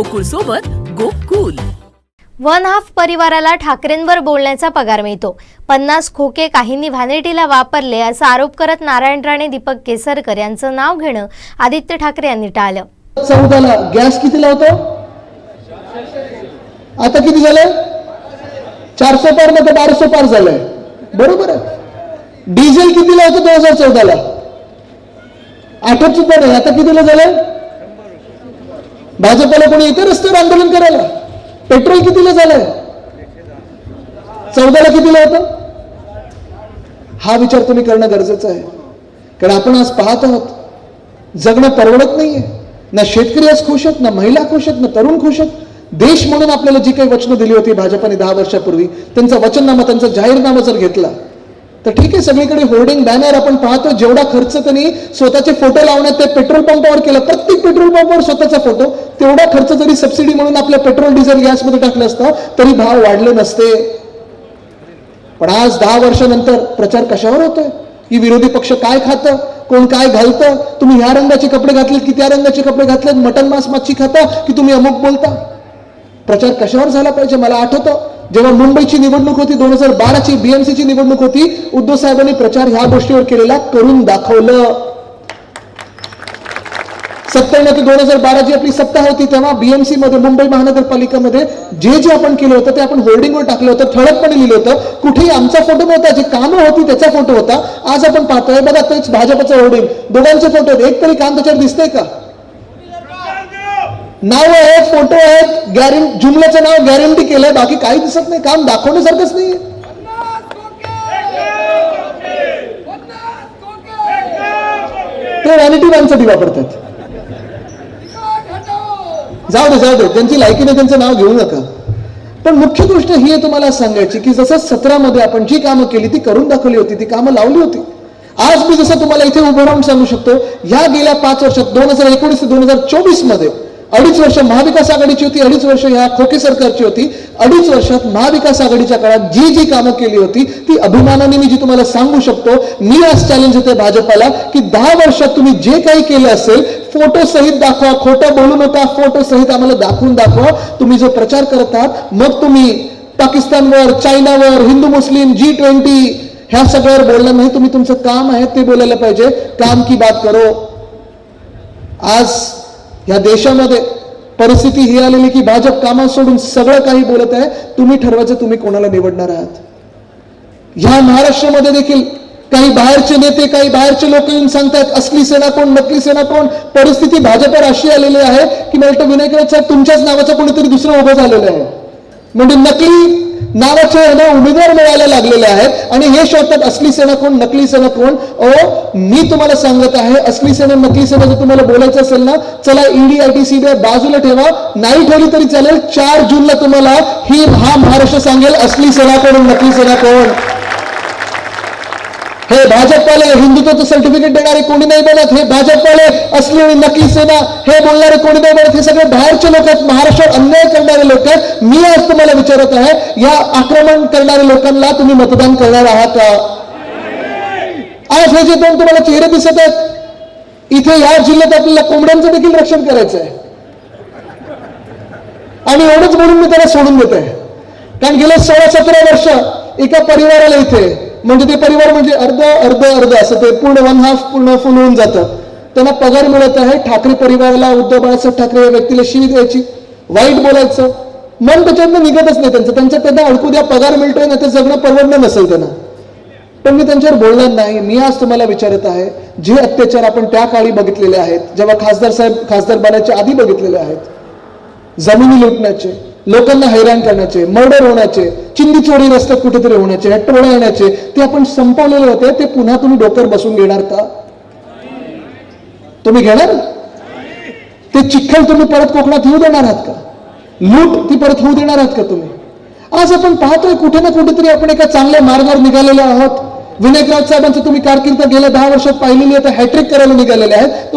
गोकुळ सोबत Gokul. One half परिवाराला ठाकरेंवर बोलण्याचा पगार मिळतो. पन्नास खोके काहींनी व्हॅनिटीला वापरले असा आरोप करत नारायण राणे दीपक केसरकर यांचं नाव घेणं आदित्य ठाकरे यांनी टाळलं. चौदाला गॅस किती लावतो? आता किती झालंय? चारशे पारमध्ये बाराशे पार झालंय. बरोबर आहे. डिझेल किती लावतो दोन हजार चौदाला? आठवत सुद्धा नाही. आता कितीला झालंय? भाजपला कोणी येते रस्त्यावर आंदोलन करायला? पेट्रोल कितीला झालंय? चौदाला कितीला होतं? हा विचार तुम्ही करणं गरजेचं आहे. कारण आपण आज पाहत आहोत जगणं परवडत नाहीये. ना शेतकरी आज खुश आहेत ना महिला खुश आहेत ना तरुण खुश आहेत. देश म्हणून आपल्याला जी काही वचनं दिली होती भाजपाने दहा वर्षापूर्वी त्यांचा वचननामा त्यांचा जाहीरनामा जर घेतला तर ठीक आहे सगळीकडे होर्डिंग बॅनर आपण पाहतो. जेवढा खर्च त्यांनी स्वतःचे फोटो लावण्यात ते पेट्रोल पंपावर केला. प्रत्येक पेट्रोल पंपावर स्वतःचा फोटो तेवढा खर्च जरी सबसिडी म्हणून आपल्या पेट्रोल डिझेल गॅसमध्ये टाकलं असतं तरी भाव वाढले नसते. पण आज दहा वर्षानंतर प्रचार कशावर होतोय? की विरोधी पक्ष काय खातं? कोण काय घालतं? तुम्ही ह्या रंगाचे कपडे घातलेत की त्या रंगाचे कपडे घातलेत? मटन मांस मच्छी खाता की तुम्ही अमुक बोलता? प्रचार कशावर झाला पाहिजे? मला आठवतं. जेव्हा मुंबईची निवडणूक होती दोन हजार बाराची बीएमसीची निवडणूक होती उद्धव साहेबांनी प्रचार ह्या गोष्टीवर केलेला करून दाखवलं. सत्त्याण्णव ते दोन हजार बारा जी आपली सत्ता होती तेव्हा बीएमसी मध्ये मुंबई महानगरपालिकेमध्ये जे जे आपण केलं होतं ते आपण होर्डिंगवर टाकलं होतं ठळकपणे लिहिलं होतं. कुठेही आमचा फोटो नव्हता जे कामं होती त्याचा फोटो होता. आज आपण पाहतोय बघा तेच भाजपचं होर्डिंग. दोघांचे फोटो आहेत एक तरी काम त्याच्यावर दिसतंय का? नाव आहेत फोटो आहेत गॅरंटी जुमल्याचं नाव गॅरंटी केलंय बाकी काही दिसत नाही काम दाखवण्यासारखंच नाहीये. ते व्हॅनिटी वॅनसाठी वापरतात. जाऊ दे जाऊ दे त्यांची लायकी नाही त्यांचं नाव घेऊ नका. पण मुख्य गोष्ट ही आहे तुम्हाला सांगायची की जसं सतरामध्ये आपण जी कामं केली ती करून दाखवली होती ती कामं लावली होती. आज मी जसं तुम्हाला इथे उभं राहून सांगू शकतो ह्या गेल्या पाच वर्षात दोन हजार एकोणीस ते दोन हजार चोवीसमध्ये अडीच वर्ष महाविकास आघाडीची होती अडीच वर्ष ह्या खोके सरकारची होती. अडीच वर्षात महाविकास आघाडीच्या काळात जी जी कामं केली होती ती अभिमानाने मी जी तुम्हाला सांगू शकतो मी आज चॅलेंज होते भाजपाला की दहा वर्षात तुम्ही जे काही केलं असेल फोटो सहित दाखवा खोटं बोलू नका फोटो सहित आम्हाला दाखवून दाखवा. तुम्ही जो प्रचार करत आहात मग तुम्ही पाकिस्तानवर चायनावर हिंदू मुस्लिम जी ट्वेंटी ह्या सगळ्यावर बोलणं नाही तुम्ही तुमचं काम आहे ते बोलायला पाहिजे. काम की बात करो. आज या देशामध्ये परिस्थिती ही आलेली की भाजप कामात सोडून सगळं काही बोलत आहे. तुम्ही ठरवायचं तुम्ही कोणाला निवडणार आहात. ह्या महाराष्ट्रामध्ये देखील काही बाहेरचे नेते काही बाहेरचे लोक येऊन सांगतात असली सेना कोण नकली सेना कोण? परिस्थिती भाजपवर अशी आलेली आहे की मला वाटतं विनायक साहेब तुमच्याच नावाचं कोणीतरी दुसरं उभं झालेलं आहे. म्हणजे नकली नावाचे यांना उमेदवार मिळायला लागलेले आहेत. आणि हे शोधतात असली सेना कोण नकली सेना कोण? ओ मी तुम्हाला सांगत आहे असली सेना नकली सेना जर तुम्हाला बोलायचं असेल ना चला ईडी आय टी सीबीआय बाजूला ठेवा. नाही ठेवली तरी चालेल. चार जूनला तुम्हाला ही हा महाराष्ट्र सांगेल असली सेना कोण नकली सेना कोण? हे भाजपवाले हिंदुत्वाचं सर्टिफिकेट देणारे कोणी नाही बनत हे भाजपवाले असली आणि नकली सेना हे बोलणारे कोणी नाही बनत हे सगळे बाहेरचे लोक आहेत महाराष्ट्रात अन्याय करणारे लोक आहेत. मी आज तुम्हाला विचारत आहे या आक्रमण करणाऱ्या लोकांना तुम्ही मतदान करणार आहात का? आज हे जे दोन तुम्हाला चेहरे दिसत आहेत इथे या जिल्ह्यात आपल्याला कोंबड्यांचं देखील रक्षण करायचं आहे आणि एवढंच म्हणून मी त्याला सोडून देत आहे कारण गेले सोळा सतरा वर्ष एका परिवाराला इथे म्हणजे ते परिवार म्हणजे अर्ध अर्ध अर्ध असं ते पूर्ण वन हाफ पूर्ण फुल होऊन जातं. त्यांना पगार मिळत आहे ठाकरे परिवाराला उद्धव बाळासाहेब ठाकरे या व्यक्तीला शिवी द्यायची. वाईट बोलायचं. मन त्याच्यातनं निघतच नाही त्यांचं. त्यांच्या त्यांना अडकू द्या पगार मिळतोय ना ते जगणं परवडणं नसेल त्यांना. पण मी त्यांच्यावर बोलणार नाही. मी आज तुम्हाला विचारत आहे जे अत्याचार आपण त्या काळी बघितलेले आहेत जेव्हा खासदार साहेब खासदार बनायच्या आधी बघितलेले आहेत जमिनी लुटण्याचे लोकांना हैराण करण्याचे मर्डर होण्याचे चिंदी चोरी रस्त्यात कुठेतरी होण्याचे टोळ्या येण्याचे ते आपण संपवलेले होते ते पुन्हा तुम्ही डोक्यावर बसून घेणार का? तुम्ही घेणार? ते चिखल तुम्ही परत कोकणात येऊ देणार आहात का? लूट ती परत होऊ देणार आहात का तुम्ही? आज आपण पाहतोय कुठे ना कुठेतरी आपण एका चांगल्या मार्गावर निघालेलो आहोत. विनायक राऊत साहेबांचं तुम्ही कारकीर्द गेल्या दहा वर्षात पाहिलेली आहे हॅट्रिक करायला निघालेले आहेत.